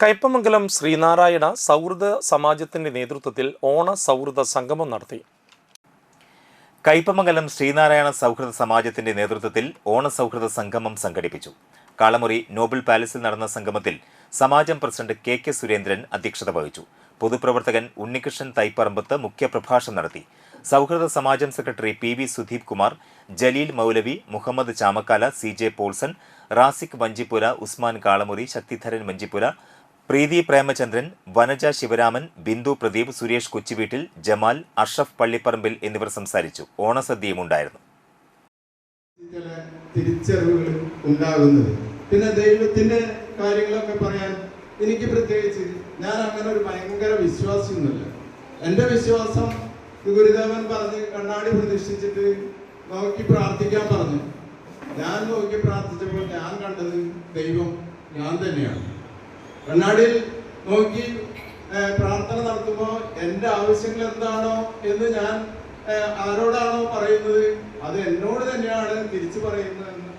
കയ്പമംഗലം ശ്രീനാരായണ സൗഹൃദ സമാജത്തിന്റെ നേതൃത്വത്തിൽ ഓണ സൗഹൃദ സംഗമം നടത്തി. കയ്പമംഗലം ശ്രീനാരായണ സൗഹൃദ സമാജത്തിന്റെ നേതൃത്വത്തിൽ ഓണ സൗഹൃദ സംഗമം സംഘടിപ്പിച്ചു. കാളമുറി നോബിൾ പാലസിൽ നടന്ന സംഗമത്തിൽ സമാജം പ്രസിഡന്റ് കെ കെ സുരേന്ദ്രൻ അധ്യക്ഷത വഹിച്ചു. പൊതുപ്രവർത്തകൻ ഉണ്ണികൃഷ്ണൻ തൈപ്പറമ്പത്ത് മുഖ്യപ്രഭാഷണം നടത്തി. സൗഹൃദ സമാജം secretary P V Sudheep Kumar Jaleel Moulavi Muhammad Chamakkala C J Paulson Raziq Manchippura Usman Kalamuri Sakthidharan Vanchippura Preethi Premachandran Vanaja Sivaraman Bindu Pradeep Suresh Kochuveettil Jamal Ashraf Pallipparambil എന്നിവർ സംസാരിച്ചു. ഓണസദ്യയും ഉണ്ടായിരുന്നു ചില പിന്നെ ദൈവത്തിന്റെ കാര്യങ്ങളൊക്കെ പറയാൻ എനിക്ക് പ്രത്യേകിച്ച് ഞാൻ അങ്ങനെ ഒരു ഭയങ്കര വിശ്വാസിയൊന്നുമില്ല. എന്റെ വിശ്വാസം ഗുരുദേവൻ പറഞ്ഞ് കണ്ണാടി പ്രതിഷ്ഠിച്ചിട്ട് നോക്കി പ്രാർത്ഥിക്കാൻ പറഞ്ഞു. ഞാൻ നോക്കി പ്രാർത്ഥിച്ചപ്പോൾ ഞാൻ കണ്ടത് ദൈവം ഞാൻ തന്നെയാണ്. കണ്ണാടിയിൽ നോക്കി പ്രാർത്ഥന നടത്തുമ്പോൾ എന്റെ ആവശ്യങ്ങൾ എന്താണോ എന്ന് ഞാൻ ആരോടാണോ പറയുന്നത്? അത് എന്നോട് തന്നെയാണ് തിരിച്ചു പറയുന്നത് എന്ന്